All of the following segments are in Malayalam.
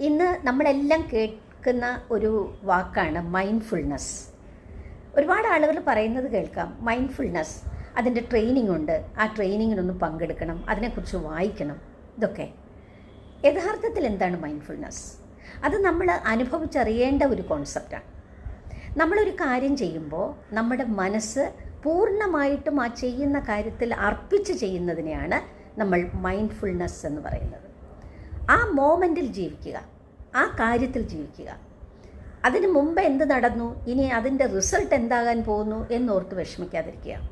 ഇന്ന് നമ്മളെല്ലാം കേൾക്കുന്ന ഒരു വാക്കാണ് മൈൻഡ്ഫുൾനെസ് ഒരുപാട് ആളുകൾ പറയുന്നത് കേൾക്കാം മൈൻഡ്ഫുൾനെസ് അതിന്റെ ട്രെയിനിങ് ഉണ്ട്. ആ ട്രെയിനിങ്ങിനൊന്ന് പങ്കെടുക്കണം അതിനെക്കുറിച്ച് വായിക്കണം ഇതൊക്കെ. യഥാർത്ഥത്തിൽ എന്താണ് മൈൻഡ്ഫുൾനെസ് അത് നമ്മൾ അനുഭവിച്ചറിയേണ്ട ഒരു കോൺസെപ്റ്റാണ് നമ്മളൊരു കാര്യം ചെയ്യുമ്പോൾ നമ്മുടെ മനസ്സ് പൂർണമായിട്ടും ആ ചെയ്യുന്ന കാര്യത്തിൽ അർപ്പിച്ച് ചെയ്യുന്നതിനെയാണ് നമ്മൾ മൈൻഡ്ഫുൾനെസ് എന്ന് പറയുന്നത്. ആ മോമെന്റിൽ ജീവിക്കുക. ആ കാര്യത്തിൽ ജീവിക്കുക. അതിന് മുമ്പ് എന്ത് നടന്നു? ഇനി അതിന്റെ റിസൾട്ട് എന്താകാൻ പോകുന്നു എന്നോർത്ത് വിഷമിക്കാതിരിക്കുക.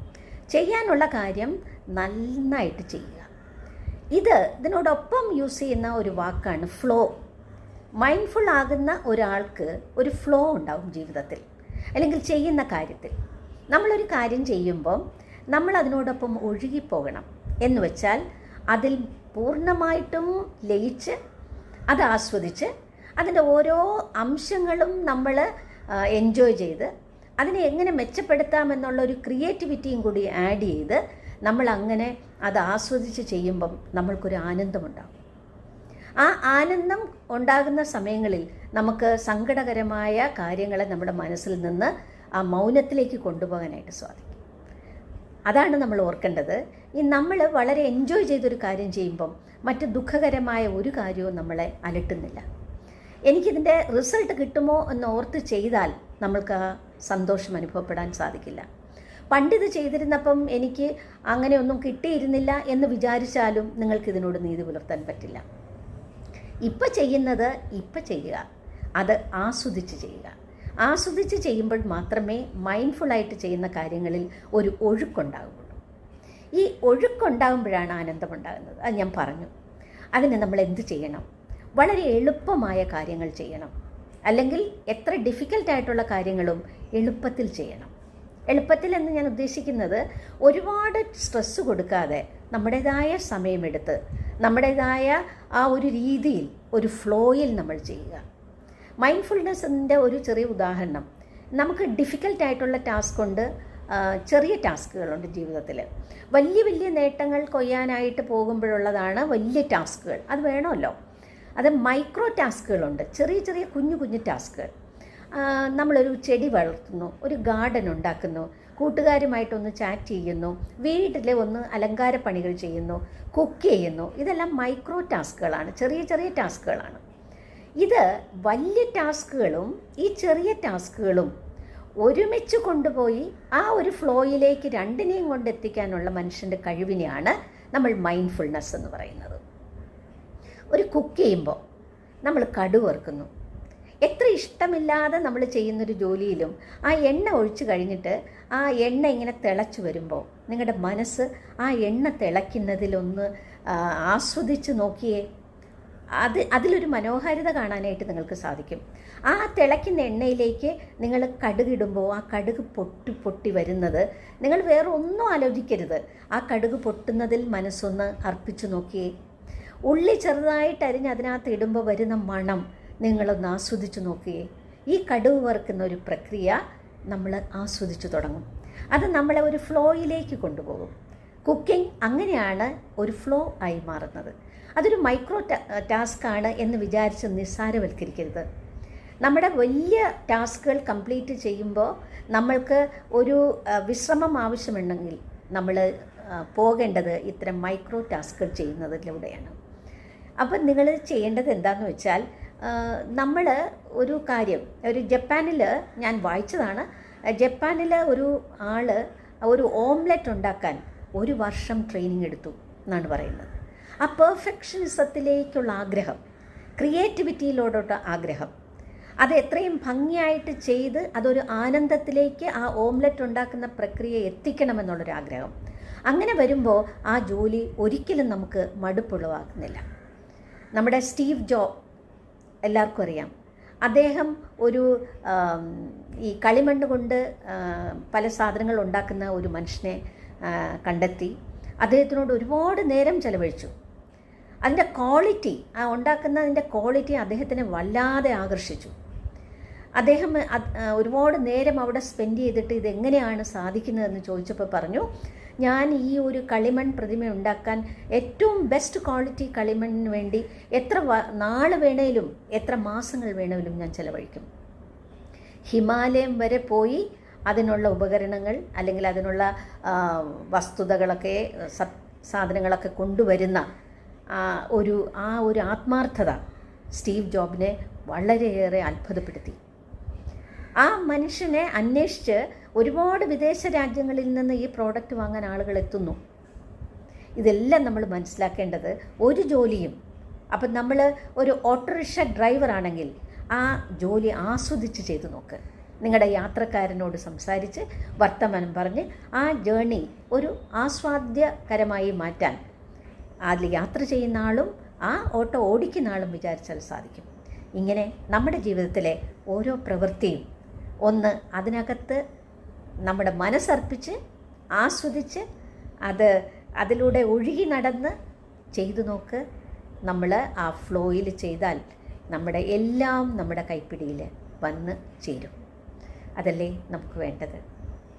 ചെയ്യാനുള്ള കാര്യം നന്നായിട്ട് ചെയ്യുക. ഇത് ഇതിനോടൊപ്പം യൂസ് ചെയ്യുന്ന ഒരു വാക്കാണ് ഫ്ലോ. മൈൻഡ്ഫുൾ ആകുന്ന ഒരാൾക്ക് ഒരു ഫ്ലോ ഉണ്ടാകും ജീവിതത്തിൽ. അല്ലെങ്കിൽ ചെയ്യുന്ന കാര്യത്തിൽ. നമ്മളൊരു കാര്യം ചെയ്യുമ്പം നമ്മൾ അതിനോടൊപ്പം ഒഴുകിപ്പോകണം. എന്ന് വെച്ചാൽ അതിൽ പൂർണമായിട്ടും ലയിച്ച് അത് ആസ്വദിച്ച് അതിന്റെ ഓരോ അംശങ്ങളും നമ്മൾ എൻജോയ് ചെയ്ത് അതിനെ എങ്ങനെ മെച്ചപ്പെടുത്താമെന്നുള്ള ഒരു ക്രിയേറ്റിവിറ്റിയും കൂടി ആഡ് ചെയ്ത് നമ്മൾ അങ്ങനെ അത് ആസ്വദിച്ച് ചെയ്യുമ്പം നമ്മൾക്കൊരു ആനന്ദമുണ്ടാകും. ആ ആനന്ദം ഉണ്ടാകുന്ന സമയങ്ങളിൽ നമുക്ക് സങ്കടകരമായ കാര്യങ്ങളെ നമ്മുടെ മനസ്സിൽ നിന്ന് ആ മൗനത്തിലേക്ക് കൊണ്ടുപോകാനായിട്ട് സാധിക്കും. അതാണ് നമ്മൾ ഓർക്കേണ്ടത്. ഈ നമ്മൾ വളരെ എൻജോയ് ചെയ്തൊരു കാര്യം ചെയ്യുമ്പം മറ്റ് ദുഃഖകരമായ ഒരു കാര്യവും നമ്മളെ അലട്ടുന്നില്ല. എനിക്കിതിന്റെ റിസൾട്ട് കിട്ടുമോ എന്ന് ഓർത്ത് ചെയ്താൽ നമ്മൾക്ക് സന്തോഷം അനുഭവപ്പെടാൻ സാധിക്കില്ല. പണ്ടിത് ചെയ്തിരുന്നപ്പം എനിക്ക് അങ്ങനെയൊന്നും കിട്ടിയിരുന്നില്ല എന്ന് വിചാരിച്ചാലും നിങ്ങൾക്കിതിനോട് നീതി പുലർത്താൻ പറ്റില്ല. ഇപ്പം ചെയ്യുന്നത് ഇപ്പം ചെയ്യുക. അത് ആസ്വദിച്ച് ചെയ്യുക. ആസ്വദിച്ച് ചെയ്യുമ്പോൾ മാത്രമേ മൈൻഡ്ഫുള്ളായിട്ട് ചെയ്യുന്ന കാര്യങ്ങളിൽ ഒരു ഒഴുക്കുണ്ടാകുള്ളൂ ഈ ഒഴുക്കുണ്ടാകുമ്പോഴാണ് ആനന്ദമുണ്ടാകുന്നത്. അത് ഞാൻ പറഞ്ഞു. അതിന് നമ്മൾ എന്ത് ചെയ്യണം? വളരെ എളുപ്പമായ കാര്യങ്ങൾ ചെയ്യണം. അല്ലെങ്കിൽ എത്ര ഡിഫിക്കൽട്ടായിട്ടുള്ള കാര്യങ്ങളും എളുപ്പത്തിൽ ചെയ്യണം. എളുപ്പത്തിൽ എന്ന് ഞാൻ ഉദ്ദേശിക്കുന്നത് ഒരുപാട് സ്ട്രെസ്സ് കൊടുക്കാതെ നമ്മുടേതായ സമയമെടുത്ത് നമ്മുടേതായ ആ ഒരു രീതിയിൽ ഒരു ഫ്ലോയിൽ നമ്മൾ ചെയ്യുക. മൈൻഡ്ഫുൾനെസ്സിന്റെ ഒരു ചെറിയ ഉദാഹരണം. നമുക്ക് ഡിഫിക്കൽട്ടായിട്ടുള്ള ടാസ്ക് ഉണ്ട് ചെറിയ ടാസ്കുകളുണ്ട് ജീവിതത്തിൽ വലിയ വലിയ നേട്ടങ്ങൾ കൊയ്യാനായിട്ട് പോകുമ്പോഴുള്ളതാണ് വലിയ ടാസ്കുകൾ അത് വേണമല്ലോ. അത് മൈക്രോ ടാസ്കുകളുണ്ട് ചെറിയ ചെറിയ കുഞ്ഞു കുഞ്ഞു ടാസ്കുകൾ നമ്മളൊരു ചെടി വളർത്തുന്നു ഒരു ഗാർഡൻ ഉണ്ടാക്കുന്നു കൂട്ടുകാരുമായിട്ടൊന്ന് ചാറ്റ് ചെയ്യുന്നു വീട്ടിലെ ഒന്ന് അലങ്കാര പണികൾ ചെയ്യുന്നു കുക്ക് ചെയ്യുന്നു. ഇതെല്ലാം മൈക്രോ ടാസ്കുകളാണ് ചെറിയ ചെറിയ ടാസ്കുകളാണ് ഇത് വലിയ ടാസ്കുകളും ഈ ചെറിയ ടാസ്കുകളും ഒരുമിച്ച് കൊണ്ടുപോയി ആ ഒരു ഫ്ലോയിലേക്ക് രണ്ടിനെയും കൊണ്ട് എത്തിക്കാനുള്ള മനുഷ്യന്റെ കഴിവിനെയാണ് നമ്മൾ മൈൻഡ്ഫുൾനെസ് എന്ന് പറയുന്നത്. ഒരു കുക്ക് ചെയ്യുമ്പോൾ നമ്മൾ കടുവറുക്കുന്നു എത്ര ഇഷ്ടമില്ലാതെ നമ്മൾ ചെയ്യുന്നൊരു ജോലിയിലും ആ എണ്ണ ഒഴിച്ചു കഴിഞ്ഞിട്ട് ആ എണ്ണ ഇങ്ങനെ തിളച്ചു വരുമ്പോൾ നിങ്ങളുടെ മനസ്സ് ആ എണ്ണ തിളയ്ക്കുന്നതിലൊന്ന് ആസ്വദിച്ച് നോക്കിയേ അത് അതിലൊരു മനോഹാരിത കാണാനായിട്ട് നിങ്ങൾക്ക് സാധിക്കും. ആ തിളയ്ക്കുന്ന എണ്ണയിലേക്ക് നിങ്ങൾ കടുകിടുമ്പോൾ ആ കടുക് പൊട്ടി പൊട്ടി വരുന്നത് നിങ്ങൾ വേറെ ഒന്നും ആലോചിക്കരുത്. ആ കടുക് പൊട്ടുന്നതിൽ മനസ്സൊന്ന് അർപ്പിച്ചു നോക്കിയേ. ഉള്ളി ചെറുതായിട്ട് അരിഞ്ഞ് അതിനകത്ത് ഇടുമ്പോൾ വരുന്ന മണം നിങ്ങളൊന്ന് ആസ്വദിച്ചു നോക്കിയേ. ഈ കടുവ് വറുക്കുന്ന ഒരു പ്രക്രിയ നമ്മൾ ആസ്വദിച്ചു തുടങ്ങും. അത് നമ്മളെ ഒരു ഫ്ലോയിലേക്ക് കൊണ്ടുപോകും. കുക്കിംഗ് അങ്ങനെയാണ് ഒരു ഫ്ലോ ആയി മാറുന്നത്. അതൊരു മൈക്രോ ടാസ്ക് ആണ് എന്ന് വിചാരിച്ച് നിസ്സാരവൽക്കരിക്കരുത്. നമ്മുടെ വലിയ ടാസ്കുകൾ കംപ്ലീറ്റ് ചെയ്യുമ്പോൾ നമ്മൾക്ക് ഒരു വിശ്രമം ആവശ്യമുണ്ടെങ്കിൽ നമ്മൾ പോകേണ്ടത് ഇത്തരം മൈക്രോ ടാസ്കുകൾ ചെയ്യുന്നതിലൂടെയാണ്. അപ്പം നിങ്ങൾ ചെയ്യേണ്ടത് എന്താണെന്ന് വെച്ചാൽ നമ്മൾ ഒരു കാര്യം ഒരു ജപ്പാനിൽ ഞാൻ വായിച്ചതാണ് ജപ്പാനിൽ ഒരു ആൾ ഒരു ഓംലെറ്റ് ഉണ്ടാക്കാൻ ഒരു വർഷം ട്രെയിനിങ് എടുത്തു എന്നാണ് പറയുന്നത്. ആ പെർഫെക്ഷനിസത്തിലേക്കുള്ള ആഗ്രഹം ക്രിയേറ്റിവിറ്റിയിലോട്ടുള്ള ആഗ്രഹം. അത് എത്രയും ഭംഗിയായിട്ട് ചെയ്ത് അതൊരു ആനന്ദത്തിലേക്ക് ആ ഓംലെറ്റ് ഉണ്ടാക്കുന്ന പ്രക്രിയ എത്തിക്കണമെന്നുള്ളൊരു ആഗ്രഹം. അങ്ങനെ വരുമ്പോൾ ആ ജോലി ഒരിക്കലും നമുക്ക് മടുപ്പുളവാക്കുന്നില്ല. നമ്മുടെ സ്റ്റീവ് ജോ എല്ലാവർക്കും അറിയാം. അദ്ദേഹം ഒരു ഈ കളിമണ്ണ് കൊണ്ട് പല സാധനങ്ങൾ ഉണ്ടാക്കുന്ന ഒരു മനുഷ്യനെ കണ്ടെത്തി. അദ്ദേഹത്തിനോട് ഒരുപാട് നേരം ചെലവഴിച്ചു. അതിന്റെ ക്വാളിറ്റി ആ ഉണ്ടാക്കുന്നതിന്റെ ക്വാളിറ്റി അദ്ദേഹത്തിനെ വല്ലാതെ ആകർഷിച്ചു. അദ്ദേഹം ഒരുപാട് നേരം അവിടെ സ്പെൻഡ് ചെയ്തിട്ട് ഇതെങ്ങനെയാണ് സാധിക്കുന്നതെന്ന് ചോദിച്ചപ്പോൾ പറഞ്ഞു ഞാൻ ഈ ഒരു കളിമൺ പ്രതിമ ഉണ്ടാക്കാൻ ഏറ്റവും ബെസ്റ്റ് ക്വാളിറ്റി കളിമണ്ണിന് വേണ്ടി എത്ര നാൾ വേണേലും എത്ര മാസങ്ങൾ വേണേലും ഞാൻ ചിലവഴിക്കും. ഹിമാലയം വരെ പോയി അതിനുള്ള ഉപകരണങ്ങൾ അല്ലെങ്കിൽ അതിനുള്ള വസ്തുതകളൊക്കെ സാധനങ്ങളൊക്കെ കൊണ്ടുവരുന്ന ഒരു ആ ഒരു ആത്മാർത്ഥത സ്റ്റീവ് ജോബിനെ വളരെയേറെ അത്ഭുതപ്പെടുത്തി. ആ മനുഷ്യനെ അന്വേഷിച്ച് ഒരുപാട് വിദേശ രാജ്യങ്ങളിൽ നിന്ന് ഈ പ്രോഡക്റ്റ് വാങ്ങാൻ ആളുകൾ എത്തുന്നു. ഇതെല്ലാം നമ്മൾ മനസ്സിലാക്കേണ്ടത് ഒരു ജോലിയും അപ്പം നമ്മൾ ഒരു ഓട്ടോറിക്ഷ ഡ്രൈവർ ആണെങ്കിൽ ആ ജോലി ആസ്വദിച്ച് ചെയ്തു നോക്ക്. നിങ്ങളുടെ യാത്രക്കാരനോട് സംസാരിച്ച് വർത്തമാനം പറഞ്ഞ് ആ ജേണി ഒരു ആസ്വാദ്യകരമായി മാറ്റാൻ അതിൽ യാത്ര ചെയ്യുന്ന ആളും ആ ഓട്ടോ ഓടിക്കുന്ന ആളും വിചാരിച്ചാൽ സാധിക്കും. ഇങ്ങനെ നമ്മുടെ ജീവിതത്തിലെ ഓരോ പ്രവൃത്തിയും ഒന്ന് അതിനകത്ത് നമ്മുടെ മനസ്സർപ്പിച്ച് ആസ്വദിച്ച് അത് അതിലൂടെ ഒഴുകി നടന്ന് ചെയ്തു നോക്ക്. നമ്മൾ ആ ഫ്ലോയിൽ ചെയ്താൽ നമ്മുടെ എല്ലാം നമ്മുടെ കൈപ്പിടിയിൽ വന്ന് ചേരും. അതല്ലേ നമുക്ക് വേണ്ടത്?